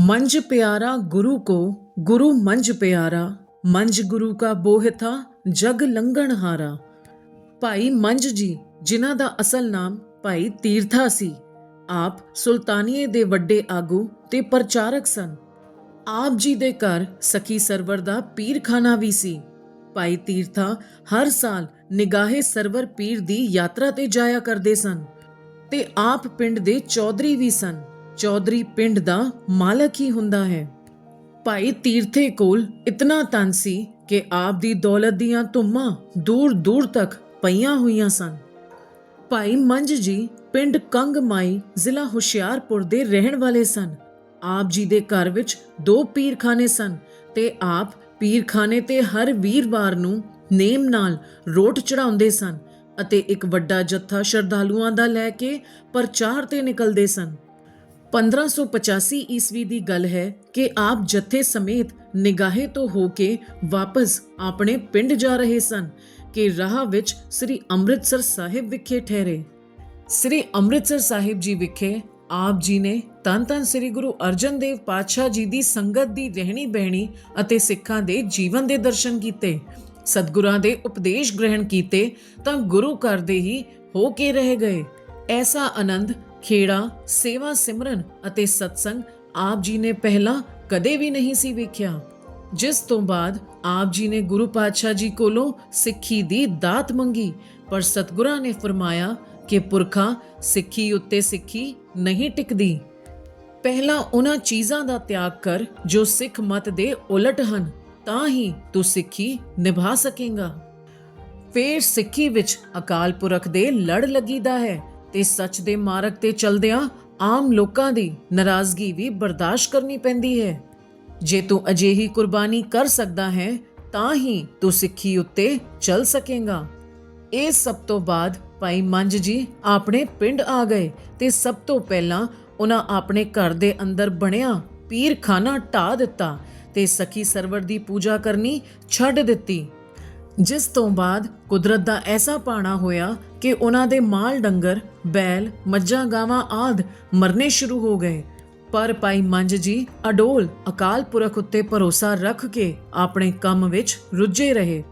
मंज प्यारा गुरु को गुरु मंज प्यारा ਮੰਜ ਗੁਰੂ ਕਾ ਬੋਹਿਥਾ ਜਗ ਲੰਘਣ ਹਾਰਾ ਭਾਈ ਮੰਜ ਜੀ ਜਿਨ੍ਹਾਂ ਦਾ ਅਸਲ ਨਾਮ ਭਾਈ ਤੀਰਥਾ ਸੀ ਆਪ ਸੁਲਤਾਨੀਏ ਦੇ ਵੱਡੇ ਆਗੂ ਤੇ ਪ੍ਰਚਾਰਕ ਸਨ ਆਪ ਜੀ ਦੇ ਘਰ ਸਖੀ ਸਰਵਰ ਦਾ ਪੀਰਖਾਨਾ ਵੀ ਸੀ ਭਾਈ ਤੀਰਥਾ ਹਰ ਸਾਲ ਨਿਗਾਹੇ ਸਰਵਰ ਪੀਰ ਦੀ ਯਾਤਰਾ ਤੇ ਜਾਇਆ ਕਰਦੇ ਸਨ ਤੇ ਆਪ ਪਿੰਡ ਦੇ ਚੌਧਰੀ ਵੀ ਸਨ ਚੌਧਰੀ ਪਿੰਡ ਦਾ ਮਾਲਕ ਹੀ ਹੁੰਦਾ ਹੈ। ਭਾਈ ਤੀਰਥੇ ਕੋਲ ਇਤਨਾ ਤਨ ਸੀ ਕਿ ਆਪ ਦੀ ਦੌਲਤ ਦੀਆਂ ਧੁੰਮਾਂ ਦੂਰ ਦੂਰ ਤੱਕ ਪਈਆਂ ਹੋਈਆਂ ਸਨ। ਭਾਈ ਮੰਜ ਜੀ ਪਿੰਡ ਕੰਗਮਾਈ ਜ਼ਿਲ੍ਹਾ ਹੁਸ਼ਿਆਰਪੁਰ ਦੇ ਰਹਿਣ ਵਾਲੇ ਸਨ। ਆਪ ਜੀ ਦੇ ਘਰ ਵਿੱਚ ਦੋ ਪੀਰਖਾਨੇ ਸਨ ਤੇ ਆਪ ਪੀਰਖਾਨੇ ਤੇ ਹਰ ਵੀਰਵਾਰ ਨੂੰ ਨੇਮ ਨਾਲ ਰੋਟ ਚੜਾਉਂਦੇ ਸਨ ਅਤੇ ਇੱਕ ਵੱਡਾ ਜੱਥਾ ਸ਼ਰਧਾਲੂਆਂ ਦਾ ਲੈ ਕੇ ਪ੍ਰਚਾਰ ਤੇ ਨਿਕਲਦੇ ਸਨ। 1585 ਈਸਵੀ ਦੀ ਗੱਲ ਹੈ ਕਿ ਆਪ ਜਥੇ ਸਮੇਤ ਨਿਗਾਹੇ ਤੋਂ ਹੋ ਕੇ ਵਾਪਸ ਆਪਣੇ ਪਿੰਡ ਜਾ ਰਹੇ ਸਨ ਕਿ ਰਾਹ ਵਿੱਚ ਸ੍ਰੀ ਅੰਮ੍ਰਿਤਸਰ ਸਾਹਿਬ ਵਿਖੇ ਠਹਿਰੇ। ਸ੍ਰੀ ਅੰਮ੍ਰਿਤਸਰ ਸਾਹਿਬ ਜੀ ਵਿਖੇ ਆਪ ਜੀ ਨੇ ਤਨ ਤਨ ਸ੍ਰੀ ਗੁਰੂ ਅਰਜਨ ਦੇਵ ਪਾਤਸ਼ਾਹ ਜੀ ਦੀ ਸੰਗਤ ਦੀ ਰਹਿਣੀ ਬਹਿਣੀ ਅਤੇ ਸਿੱਖਾਂ ਦੇ ਜੀਵਨ ਦੇ ਦਰਸ਼ਨ ਕੀਤੇ। ਸਤਿਗੁਰਾਂ ਦੇ ਉਪਦੇਸ਼ ਗ੍ਰਹਿਣ ਕੀਤੇ ਤਾਂ ਗੁਰੂ ਘਰ ਦੇ ਹੀ ਹੋ ਕੇ ਰਹਿ ਗਏ। ਐਸਾ ਆਨੰਦ ਖੇੜਾ, ਸੇਵਾ ਸਿਮਰਨ ਅਤੇ ਸਤਸੰਗ ਆਪ ਜੀ ਨੇ ਪਹਿਲਾਂ ਕਦੇ ਵੀ ਨਹੀਂ ਸੀ ਵੇਖਿਆ। ਜਿਸ ਤੋਂ ਬਾਅਦ ਆਪ ਜੀ ਨੇ ਗੁਰੂ ਪਾਤਸ਼ਾਹ ਜੀ ਕੋਲੋਂ ਸਿੱਖੀ ਦੀ ਦਾਤ ਮੰਗੀ, ਪਰ ਸਤਿਗੁਰਾਂ ਨੇ ਫਰਮਾਇਆ ਕਿ ਪੁਰਖਾ ਸਿੱਖੀ ਉੱਤੇ ਸਿੱਖੀ ਨਹੀਂ ਟਿਕਦੀ। ਪਹਿਲਾਂ ਉਹਨਾਂ ਚੀਜ਼ਾਂ ਦਾ ਤਿਆਗ ਕਰ ਜੋ ਸਿੱਖ ਮਤ ਦੇ ਉਲਟ ਹਨ, ਤਾਂ ਹੀ ਤੂੰ ਸਿੱਖੀ ਨਿਭਾ ਸਕੇਗਾ। ਫੇਰ ਸਿੱਖੀ ਵਿੱਚ ਅਕਾਲ ਪੁਰਖ ਦੇ ਲੜ ਲੱਗੀਦਾ ਹੈ। ਤੇ ਸੱਚ ਦੇ ਮਾਰਗ ਤੇ ਚਲਦਿਆਂ ਆਮ ਲੋਕਾਂ ਦੀ ਨਾਰਾਜ਼ਗੀ ਵੀ ਬਰਦਾਸ਼ਤ ਕਰਨੀ ਪੈਂਦੀ ਹੈ। ਜੇ ਤੂੰ ਅਜਿਹੀ ਕੁਰਬਾਨੀ ਕਰ ਸਕਦਾ ਹੈ, ਤਾਂ ਹੀ ਤੂੰ ਸਿੱਖੀ ਉੱਤੇ ਚੱਲ ਸਕੇਗਾ। ਇਹ ਸਭ ਤੋਂ ਬਾਅਦ ਭਾਈ ਮੰਜ ਜੀ ਆਪਣੇ ਪਿੰਡ ਆ ਗਏ ਤੇ ਸਭ ਤੋਂ ਪਹਿਲਾਂ ਉਹਨਾਂ ਆਪਣੇ ਘਰ ਦੇ ਅੰਦਰ ਬਣਿਆ ਪੀਰਖਾਨਾ ਢਾ ਦਿੱਤਾ ਤੇ ਸਖੀ ਸਰਵਰ ਦੀ ਪੂਜਾ ਕਰਨੀ ਛੱਡ ਦਿੱਤੀ। ਜਿਸ ਤੋਂ ਬਾਅਦ ਕੁਦਰਤ ਦਾ ਐਸਾ ਪਾਣਾ ਹੋਇਆ ਕਿ ਉਹਨਾਂ ਦੇ ਮਾਲ ਡੰਗਰ, ਬੈਲ, ਮੱਝਾਂ, ਗਾਵਾਂ ਆਦ ਮਰਨੇ ਸ਼ੁਰੂ ਹੋ ਗਏ। ਪਰ ਭਾਈ ਮੰਜ ਜੀ ਅਡੋਲ ਅਕਾਲ ਪੁਰਖ ਉੱਤੇ ਭਰੋਸਾ ਰੱਖ ਕੇ ਆਪਣੇ ਕੰਮ ਵਿੱਚ ਰੁੱਝੇ ਰਹੇ।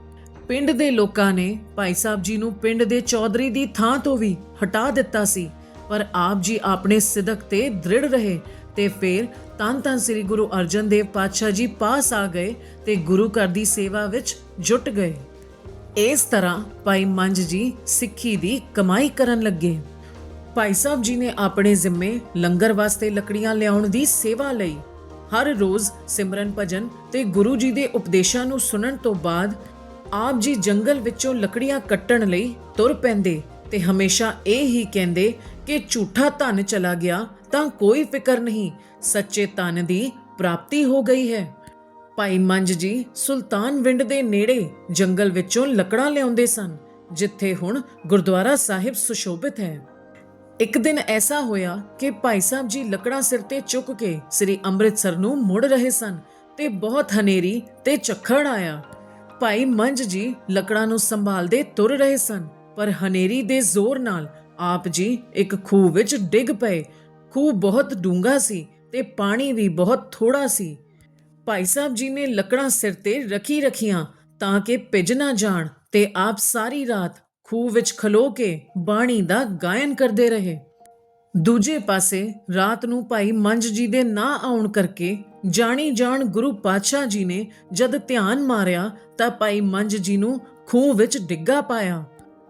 ਪਿੰਡ ਦੇ ਲੋਕਾਂ ਨੇ ਭਾਈ ਸਾਹਿਬ ਜੀ ਨੂੰ ਪਿੰਡ ਦੇ ਚੌਧਰੀ ਦੀ ਥਾਂ ਤੋਂ ਵੀ ਹਟਾ ਦਿੱਤਾ ਸੀ, ਪਰ ਆਪ ਜੀ ਆਪਣੇ ਸਿਦਕ ਤੇ ਦ੍ਰਿੜ ਰਹੇ ਤੇ ਫਿਰ ਤਨ ਤਨ ਸ੍ਰੀ ਗੁਰੂ ਅਰਜਨ ਦੇਵ ਪਾਤਸ਼ਾਹ ਜੀ ਪਾਸ ਆ ਗਏ ਤੇ ਗੁਰੂ ਘਰ ਦੀ ਸੇਵਾ ਵਿੱਚ ਜੁਟ ਗਏ। ਇਸ ਤਰ੍ਹਾਂ ਭਾਈ ਮੰਜ ਜੀ ਸਿੱਖੀ ਦੀ ਕਮਾਈ ਕਰਨ ਲੱਗੇ। ਭਾਈ ਸਾਹਿਬ ਜੀ ਨੇ ਆਪਣੇ ਜ਼ਿੰਮੇ ਲੰਗਰ ਵਾਸਤੇ ਲੱਕੜੀਆਂ ਲਿਆਉਣ ਦੀ ਸੇਵਾ ਲਈ। ਹਰ ਰੋਜ਼ ਸਿਮਰਨ ਭਜਨ ਤੇ ਗੁਰੂ ਜੀ ਦੇ ਉਪਦੇਸ਼ਾਂ ਨੂੰ ਸੁਣਨ ਤੋਂ ਬਾਅਦ ਆਪ ਜੀ ਜੰਗਲ ਵਿੱਚੋਂ ਲੱਕੜੀਆਂ ਕੱਟਣ ਲਈ ਤੁਰ ਪੈਂਦੇ। ਤੇ ਹਮੇਸ਼ਾ ਇਹ ਹੀ ਕਹਿੰਦੇ ਕਿ ਝੂਠਾ ਧਨ ਚਲਾ ਗਿਆ ਤਾਂ ਕੋਈ ਫਿਕਰ ਨਹੀਂ, ਸੱਚੇ ਧਨ ਦੀ ਪ੍ਰਾਪਤੀ ਹੋ ਗਈ ਹੈ। ਭਾਈ ਮੰਜ ਜੀ ਸੁਲਤਾਨ ਵਿੰਡ ਦੇ ਨੇੜੇ ਜੰਗਲ ਵਿੱਚੋਂ ਲੱਕੜਾਂ ਲਿਆਉਂਦੇ ਸਨ, ਜਿੱਥੇ ਹੁਣ ਗੁਰਦੁਆਰਾ ਸਾਹਿਬ ਸੁਸ਼ੋਭਿਤ ਹੈ। ਇੱਕ ਦਿਨ ਐਸਾ ਹੋਇਆ ਕਿ ਭਾਈ ਸਾਹਿਬ ਜੀ ਲੱਕੜਾਂ ਸਿਰ ਤੇ ਚੁੱਕ ਕੇ ਸ੍ਰੀ ਅੰਮ੍ਰਿਤਸਰ ਨੂੰ ਮੁੜ ਰਹੇ ਸਨ ਤੇ ਬਹੁਤ ਹਨੇਰੀ ਤੇ ਝੱਖੜ ਆਇਆ। ਭਾਈ ਮੰਜ ਜੀ ਲੱਕੜਾਂ ਨੂੰ ਸੰਭਾਲਦੇ ਤੁਰ ਰਹੇ ਸਨ। ਪਰ ਹਨੇਰੀ ਦੇ ਜ਼ੋਰ ਨਾਲ ਆਪ ਜੀ ਇੱਕ ਖੂਹ ਵਿੱਚ ਡਿੱਗ ਪਏ। ਖੂਹ ਬਹੁਤ ਡੂੰਘਾ ਸੀ ਤੇ ਪਾਣੀ ਵੀ ਬਹੁਤ ਥੋੜਾ ਸੀ। ਭਾਈ ਸਾਹਿਬ ਜੀ ਨੇ ਲੱਕੜਾਂ ਸਿਰ ਤੇ ਰੱਖੀ ਰੱਖੀਆਂ ਤਾਂ ਕਿ ਭਿੱਜ ਨਾ ਜਾਣ ਤੇ ਆਪ ਸਾਰੀ ਰਾਤ ਖੂਹ ਵਿੱਚ ਖਲੋ ਕੇ ਬਾਣੀ ਦਾ ਗਾਇਨ ਕਰਦੇ ਰਹੇ। ਦੂਜੇ ਪਾਸੇ ਰਾਤ ਨੂੰ ਭਾਈ ਮੰਜ ਜੀ ਦੇ ਨਾ ਆਉਣ ਕਰਕੇ ਜਾਣੀ ਜਾਣ ਗੁਰੂ ਪਾਤਸ਼ਾਹ ਜੀ ਨੇ ਜਦ ਧਿਆਨ ਮਾਰਿਆ ਤਾਂ ਭਾਈ ਮੰਜ ਜੀ ਨੂੰ ਖੂਹ ਵਿੱਚ ਡਿੱਗਾ ਪਾਇਆ।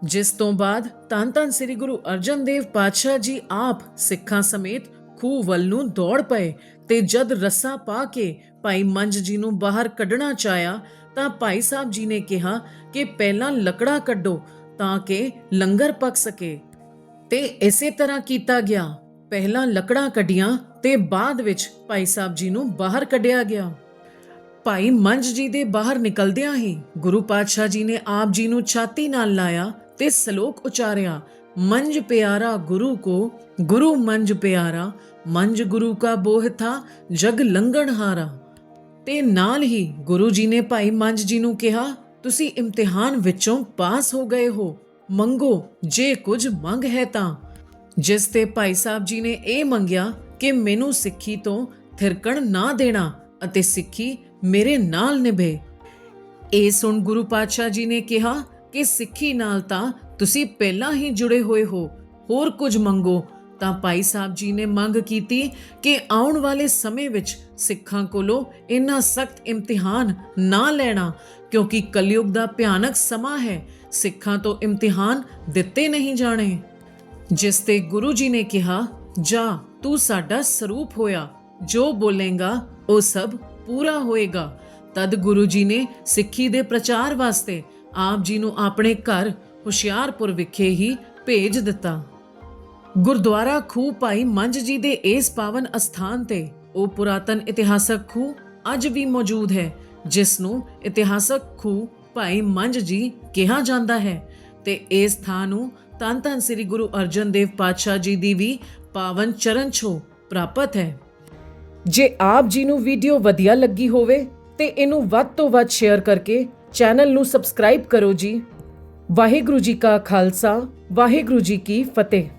ਜਿਸ ਤੋਂ ਬਾਅਦ ਤਨ ਤਨ ਸ੍ਰੀ ਗੁਰੂ ਅਰਜਨ ਦੇਵ ਪਾਤਸ਼ਾਹ ਜੀ ਆਪ ਸਿੱਖਾਂ ਸਮੇਤ ਖੂਹ ਵੱਲ ਨੂੰ ਦੌੜ ਪਏ ਤੇ ਜਦ ਰੱਸਾ ਪਾ ਕੇ ਭਾਈ ਮੰਜ ਜੀ ਨੂੰ ਬਾਹਰ ਕੱਢਣਾ ਚਾਹਿਆ ਤਾਂ ਭਾਈ ਸਾਹਿਬ ਜੀ ਨੇ ਕਿਹਾ ਕਿ ਪਹਿਲਾਂ ਲੱਕੜਾ ਕੱਢੋ ਤਾਂ ਕਿ ਲੰਗਰ ਪਕ ਸਕੇ। ਤੇ ਇਸੇ ਤਰ੍ਹਾਂ ਕੀਤਾ ਗਿਆ। ਪਹਿਲਾਂ ਲੱਕੜਾਂ ਕੱਢੀਆਂ ਤੇ ਬਾਅਦ ਵਿੱਚ ਭਾਈ ਸਾਹਿਬ ਜੀ ਨੂੰ ਬਾਹਰ ਕੱਢਿਆ ਗਿਆ। ਭਾਈ ਮੰਜ ਜੀ ਦੇ ਬਾਹਰ ਨਿਕਲਦਿਆਂ ਹੀ ਗੁਰੂ ਪਾਤਸ਼ਾਹ ਜੀ ਨੇ ਆਪ ਜੀ ਨੂੰ ਛਾਤੀ ਨਾਲ ਲਾਇਆ ਤੇ ਸ਼ਲੋਕ ਉਚਾਰਿਆ, ਮੰਜ ਪਿਆਰਾ ਗੁਰੂ ਕੋ, ਗੁਰੂ ਮੰਜ ਪਿਆਰਾ, ਮੰਜ ਗੁਰੂ ਕਾ ਬੋਹਥਾ ਜਗ ਲੰਗਣ ਹਾਰਾ। ਤੇ ਨਾਲ ਹੀ ਗੁਰੂ ਜੀ ਨੇ ਭਾਈ ਮੰਜ ਜੀ ਨੂੰ ਕਿਹਾ, ਤੁਸੀਂ ਇਮਤਿਹਾਨ ਵਿੱਚੋਂ ਪਾਸ ਹੋ ਗਏ ਹੋ, ਮੰਗੋ, ਜੇ ਕੁਝ ਮੰਗ ਹੈ ਤਾਂ। ਜਿਸ ਤੇ ਭਾਈ ਸਾਹਿਬ ਜੀ ਨੇ ਇਹ ਮੰਗਿਆ ਕਿ ਮੈਨੂੰ ਸਿੱਖੀ ਤੋਂ ਥਿਰਕਣ ਨਾ ਦੇਣਾ ਅਤੇ ਸਿੱਖੀ ਮੇਰੇ ਨਾਲ ਨਿਭੇ। ਇਹ ਸੁਣ ਗੁਰੂ ਪਾਤਸ਼ਾਹ ਜੀ ਨੇ ਕਿਹਾ ਕਿ ਸਿੱਖੀ ਨਾਲ ਤਾਂ ਤੁਸੀਂ ਪਹਿਲਾਂ ਹੀ ਜੁੜੇ ਹੋਏ ਹੋ। ਹੋਰ ਕੁਝ ਮੰਗੋ। ਤਾਂ ਭਾਈ ਸਾਹਿਬ ਜੀ ਨੇ ਮੰਗ ਕੀਤੀ ਕਿ ਆਉਣ ਵਾਲੇ ਸਮੇਂ ਵਿੱਚ ਸਿੱਖਾਂ ਕੋਲੋਂ ਇੰਨਾ ਸਖਤ ਇਮਤਿਹਾਨ ਨਾ ਲੈਣਾ, ਕਿਉਂਕਿ ਕਲਯੁਗ ਦਾ ਭਿਆਨਕ ਸਮਾਂ ਹੈ। ਸਿੱਖਾਂ ਤੋਂ ਇਮਤਿਹਾਨ ਦਿੱਤੇ ਨਹੀਂ ਜਾਣੇ। ਜਿਸ ਤੇ ਗੁਰੂ ਜੀ ਨੇ ਕਿਹਾ, ਜਾ, ਤੂੰ ਸਾਡਾ ਸਰੂਪ ਹੋਇਆ। ਜੋ ਬੋਲੇਗਾ, ਉਹ ਸਭ ਪੂਰਾ ਹੋਏਗਾ। ਤਦ ਗੁਰੂ ਜੀ ਨੇ ਸਿੱਖੀ ਦੇ ਪ੍ਰਚਾਰ ਵਾਸਤੇ ਆਪ ਜੀ ਨੂੰ ਆਪਣੇ ਘਰ ਹੁਸ਼ਿਆਰਪੁਰ ਵਿਖੇ ਹੀ ਭੇਜ ਦਿੱਤਾ। ਗੁਰਦੁਆਰਾ ਖੂਹ ਭਾਈ ਮੰਝ ਜੀ ਦੇ ਇਸ ਪਾਵਨ ਅਸਥਾਨ ਤੇ ਉਹ ਪੁਰਾਤਨ ਇਤਿਹਾਸਕ ਖੂਹ ਅੱਜ ਵੀ ਮੌਜੂਦ ਹੈ, ਜਿਸ ਨੂੰ ਇਤਿਹਾਸਕ ਖੂਹ ਭਾਈ ਮੰਝ ਜੀ ਕਿਹਾ ਜਾਂਦਾ ਹੈ ਤੇ ਇਸ ਥਾਂ ਨੂੰ ਧੰਨ ਧੰਨ ਸ੍ਰੀ ਗੁਰੂ ਅਰਜਨ ਦੇਵ ਪਾਤਸ਼ਾਹ ਜੀ ਦੀ ਵੀ ਪਾਵਨ ਚਰਨ ਛੋ ਪ੍ਰਾਪਤ ਹੈ। ਜੇ ਆਪ ਜੀ ਨੂੰ ਵੀਡੀਓ ਵਧੀਆ ਲੱਗੀ ਹੋਵੇ ਤੇ ਇਹਨੂੰ ਵੱਧ ਤੋਂ ਵੱਧ ਸ਼ੇਅਰ ਕਰਕੇ ਚੈਨਲ ਨੂੰ ਸਬਸਕ੍ਰਾਈਬ ਕਰੋ ਜੀ। ਵਾਹਿਗੁਰੂ ਜੀ ਕਾ ਖਾਲਸਾ ਵਾਹਿਗੁਰੂ ਜੀ ਕੀ ਫਤਿਹ।